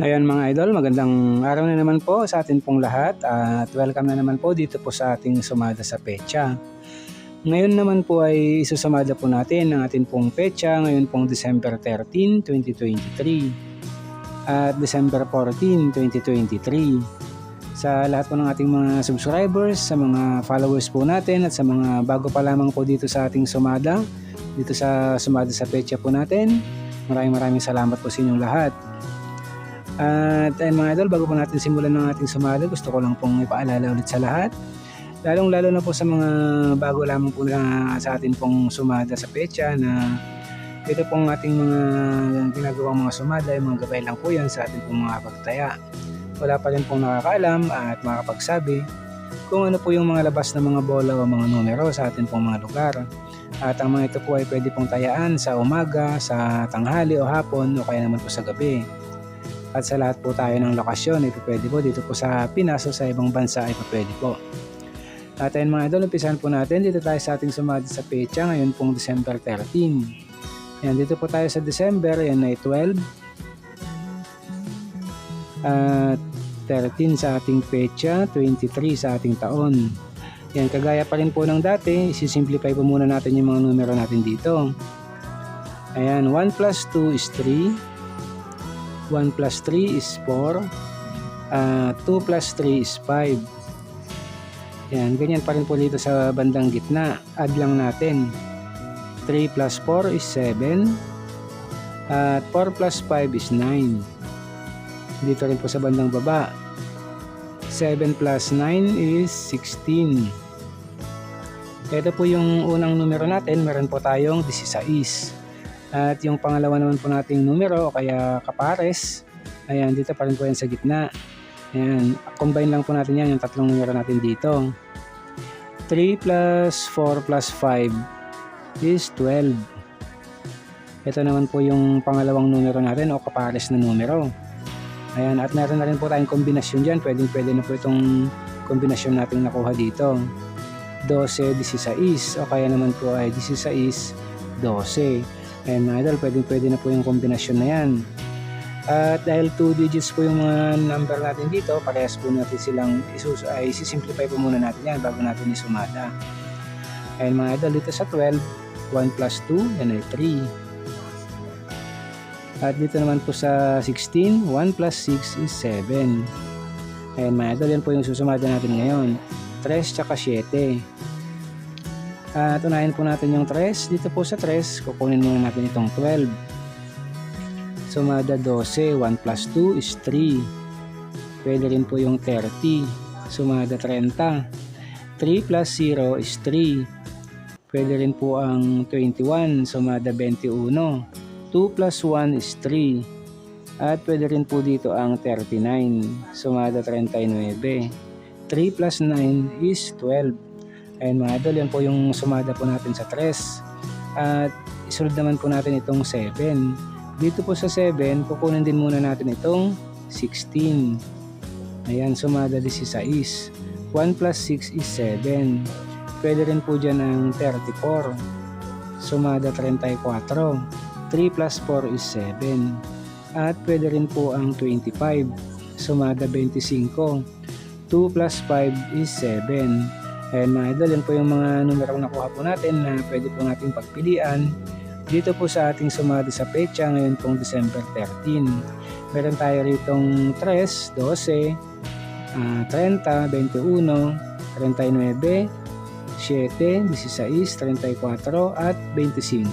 Ayan mga idol, magandang araw na naman po sa atin pong lahat at welcome na naman po dito po sa ating sumada sa pecha. Ngayon naman po ay isusumada po natin ang ating pong pecha ngayon pong December 13, 2023 at December 14, 2023. Sa lahat po ng ating mga subscribers, sa mga followers po natin at sa mga bago pa lamang po dito sa ating sumada, dito sa sumada sa pecha po natin, maraming maraming salamat po sa inyong lahat. At ayun mga idol, bago po natin simulan ng ating sumada, gusto ko lang pong ipaalala ulit sa lahat. Lalong lalo na po sa mga bago lamang po na sa atin pong sumada sa pecha na ito pong ating mga ginagawang mga sumada, yung mga gabay lang po yan sa ating pong mga pagtaya. Wala pa rin pong nakakaalam at makakapagsabi kung ano po yung mga labas na mga bola o mga numero sa ating pong mga lugar. At ang mga ito po ay pwede pong tayaan sa umaga, sa tanghali o hapon o kaya naman po sa gabi. At sa lahat po tayo ng lokasyon, ito pwede po dito po sa Pinas o sa ibang bansa ay pwede po. At ayun mga idol, umpisahan po natin dito tayo sa ating sumada sa pecha ngayon pong December 13. Yan, dito po tayo sa December, yan ay 12. At 13 sa ating pecha, 23 sa ating taon. Yan, kagaya pa rin po ng dati, isisimplify po muna natin yung mga numero natin dito. Ayan, 1 plus 2 is 3. 1 plus 3 is 4. Uh, 2 plus 3 is 5. Yan, ganyan pa rin po dito sa bandang gitna. Add lang natin. 3 plus 4 is 7. At 4 plus 5 is 9. Dito rin po sa bandang baba. 7 plus 9 is 16. Ito po yung unang numero natin. Meron po tayong 16. At yung pangalawa naman po nating numero o kaya kapares, ayan, dito pa rin po yan sa gitna. Ayan, combine lang po natin yan, yung tatlong numero natin dito. 3 plus 4 plus 5 is 12. Ito naman po yung pangalawang numero natin o kapares na numero. Ayan, at meron na rin po tayong kombinasyon dyan. Pwedeng pwede na po itong kombinasyon natin nakuha dito. 12, 16 o kaya naman po ay 16, 12. Ayan mga idol, pwede, pwede na po yung kombinasyon na yan. At dahil 2 digits po yung mga number natin dito, parehas po natin silang isus ay sisimplify po muna natin yan bago natin isumada. Ayan mga idol, dito sa 12, 1 plus 2, yan ay 3. At dito naman po sa 16, 1 plus 6 is 7. Ayan mga idol, yan po yung susumada natin ngayon. 3 tsaka 7. At unahin po natin yung 3. Dito po sa 3, kukunin muna natin itong 12. Sumada 12, 1 plus 2 is 3. Pwede rin po yung 30. Sumada 30. 3 plus 0 is 3. Pwede rin po ang 21. Sumada 21. 2 plus 1 is 3. At pwede rin po dito ang 39. Sumada 39. 3 plus 9 is 12. Ayan mga idol, yan po yung sumada po natin sa 3. At isunod naman po natin itong 7. Dito po sa 7, kukunin din muna natin itong 16. Ayan, sumada 16. 1 plus 6 is 7. Pwede rin po dyan ang 34. Sumada 34. 3 plus 4 is 7. At pwede rin po ang 25. Sumada 25. 2 plus 5 is 7. Ayan mga idol, yan po yung mga numero nakuha po natin na pwede po natin pagpilian dito po sa ating sumali sa pecha ngayon pong December 13. Meron tayo ritong 3, 12, uh, 30, 21, 39, 7, 16, 34 at 25.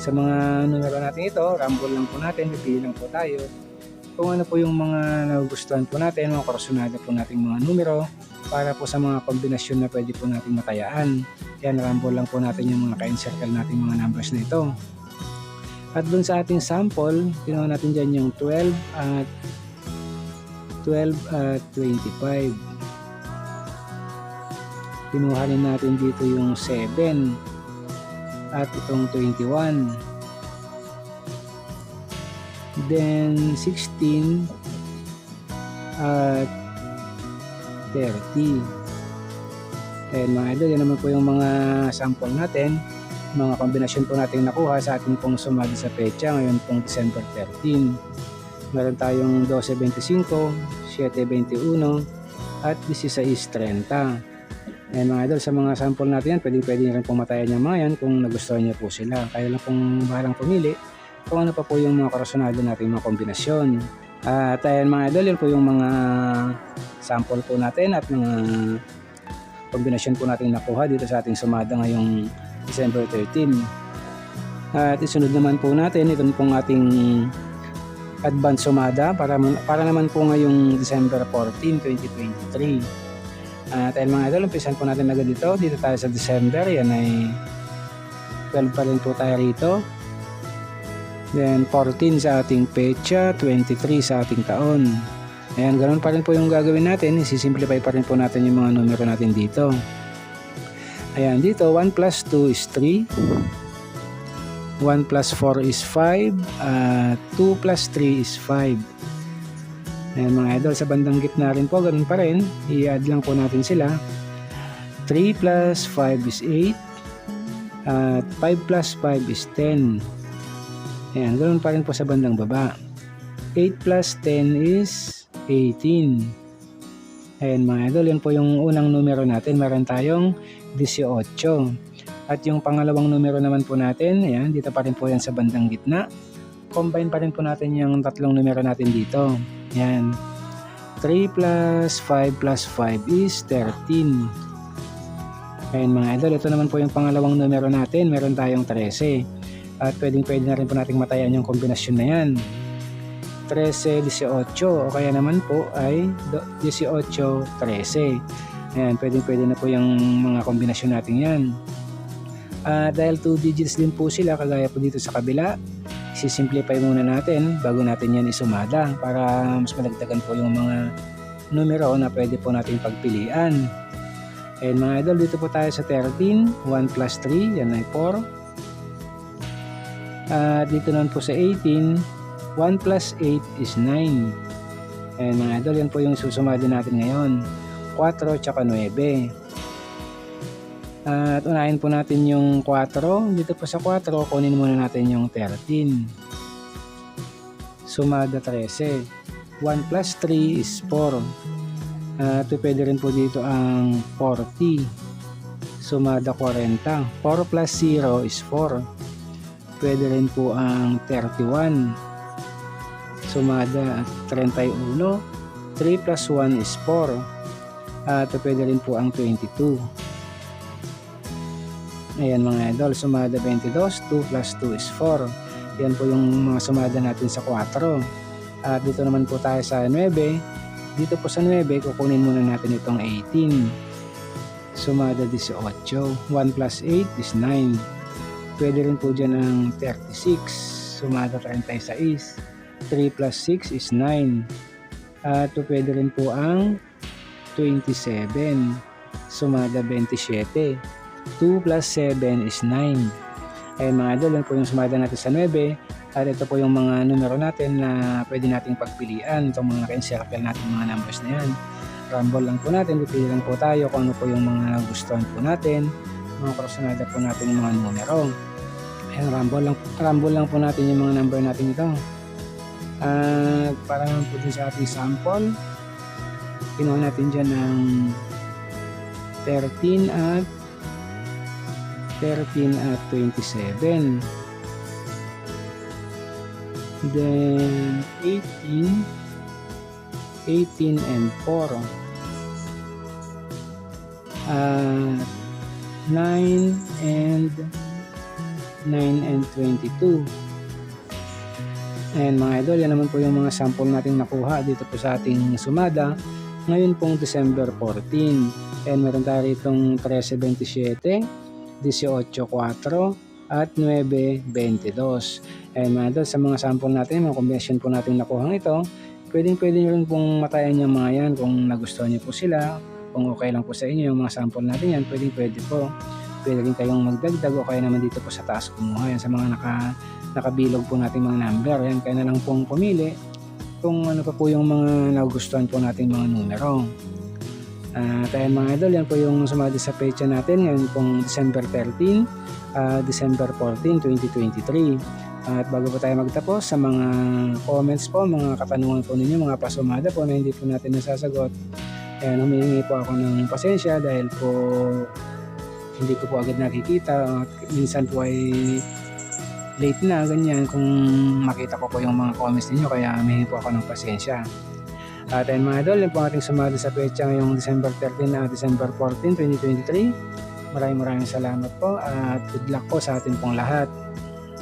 Sa mga numero natin ito, rumble lang po natin, pipili lang po tayo kung ano po yung mga nagugustuhan po natin, mga korsunada po nating mga numero para po sa mga kombinasyon na pwede po natin matayaan. Yan, rumble lang po natin yung mga ka-encircle nating mga numbers na ito. At dun sa ating sample, ginawa natin dyan yung 12 at 12 at 25. Kinuha rin natin dito yung 7 at itong 21. Then 16 at 30. Ayan mga idol, yan naman po yung mga sample natin, mga kombinasyon po natin nakuha sa ating pong sumali sa pecha ngayon pong December 13. Meron tayong 12.25, 7.21, at 16.30. Ayan mga idol, sa mga sample natin yan, pwede pwede nyo rin pong matayan yung mga yan kung nagustuhan nyo po sila. Kaya lang pong bahalang pumili kung ano pa po yung mga karasonado natin mga kombinasyon. At ayan mga idol, yun po yung mga sample po natin at mga kombinasyon po natin nakuha dito sa ating sumada ngayong December 13. At isunod naman po natin, ito pong ating advance sumada para, para naman po ngayong December 14, 2023. At ayun mga idol, umpisan po natin agad dito. Dito tayo sa December, yan ay 12 pa rin po tayo rito. Then 14 sa ating pecha, 23 sa ating taon. Ayan, ganun pa rin po yung gagawin natin. Isisimplify pa rin po natin yung mga numero natin dito. Ayan, dito 1 plus 2 is 3. 1 plus 4 is 5. Uh, 2 plus 3 is 5. Ayan mga idol, sa bandang gitna rin po, ganun pa rin. I-add lang po natin sila. 3 plus 5 is 8. At 5 plus 5 is 10. Ayan, ganun pa rin po sa bandang baba. 8 plus 10 is 18. Ayan mga idol, yan po yung unang numero natin. Meron tayong 18. At yung pangalawang numero naman po natin, ayan, dito pa rin po yan sa bandang gitna. Combine pa rin po natin yung tatlong numero natin dito. Ayan. 3 plus 5 plus 5 is 13. Ayan mga idol, ito naman po yung pangalawang numero natin. Meron tayong 13. At pwedeng pwede na rin po natin matayan yung kombinasyon na yan. 13, 18 o kaya naman po ay 18, 13. Ayan, pwedeng pwede na po yung mga kombinasyon natin yan. Uh, dahil 2 digits din po sila kagaya po dito sa kabila, sisimplify muna natin bago natin yan isumada para mas malagdagan po yung mga numero na pwede po natin pagpilian. And mga idol, dito po tayo sa 13, 1 plus 3, yan ay 4. At uh, dito naman po sa 18, 1 plus 8 is 9. And mga idol, yan po yung susumada natin ngayon. 4 tsaka 9. At unahin po natin yung 4. Dito po sa 4, kunin muna natin yung 13. Sumada 13. 1 plus 3 is 4. At pwede rin po dito ang 40. Sumada 40. 4 plus 0 is 4. Pwede rin po ang 31. Sumada 31. 3 plus 1 is 4. At pwede rin po ang 22. Ayan mga idol, sumada 22, 2 plus 2 is 4. Yan po yung mga sumada natin sa 4. At dito naman po tayo sa 9. Dito po sa 9, kukunin muna natin itong 18. Sumada 18. 1 plus 8 is 9. Pwede rin po dyan ang 36. Sumada 36. 3 plus 6 is 9. At pwede rin po ang 27. Sumada 27. 2 plus 7 is 9. Ayan mga idol, yan po yung sumada natin sa 9. At ito po yung mga numero natin na pwede nating pagpilian. Itong mga ka-encircle natin mga numbers na yan. Rumble lang po natin, pipili lang po tayo kung ano po yung mga gustuhan po natin. Mga krosonada po natin yung mga numero. Ayan, rumble lang, rumble lang po natin yung mga number natin ito. At para naman po din sa ating sample, kinuha natin dyan ng 13 at 13 at 27. Then 18, 18 and 4. At 9 and 9 and 22. And mga idol, yan naman po yung mga sample nating nakuha dito po sa ating sumada ngayon pong December 14. And meron tayo itong 1327, 18.4 at 9.22. And mga idol, sa mga sample natin, mga combination po natin nakuha ito, pwedeng pwede nyo rin pong matayan yung mga yan kung nagustuhan nyo po sila, kung okay lang po sa inyo yung mga sample natin yan, pwedeng pwede po. Pwede rin kayong magdagdag o kaya naman dito po sa taas kumuha yan sa mga naka, nakabilog po nating mga number. Yan, kaya na lang pong pumili kung ano pa po yung mga nagustuhan po nating mga numero. At uh, mga idol, yan po yung sumali sa pecha natin ngayon pong December 13, uh, December 14, 2023. At bago po tayo magtapos sa mga comments po, mga katanungan po ninyo, mga pasumada po na hindi po natin nasasagot. Ayan, humihingi po ako ng pasensya dahil po hindi ko po agad nakikita. At minsan po ay late na, ganyan, kung makita ko po yung mga comments ninyo, kaya humihingi po ako ng pasensya. At ayun mga idol, yun po ating sumada sa pecha ngayong December 13 at December 14, 2023. Maraming maraming salamat po at good luck po sa atin pong lahat.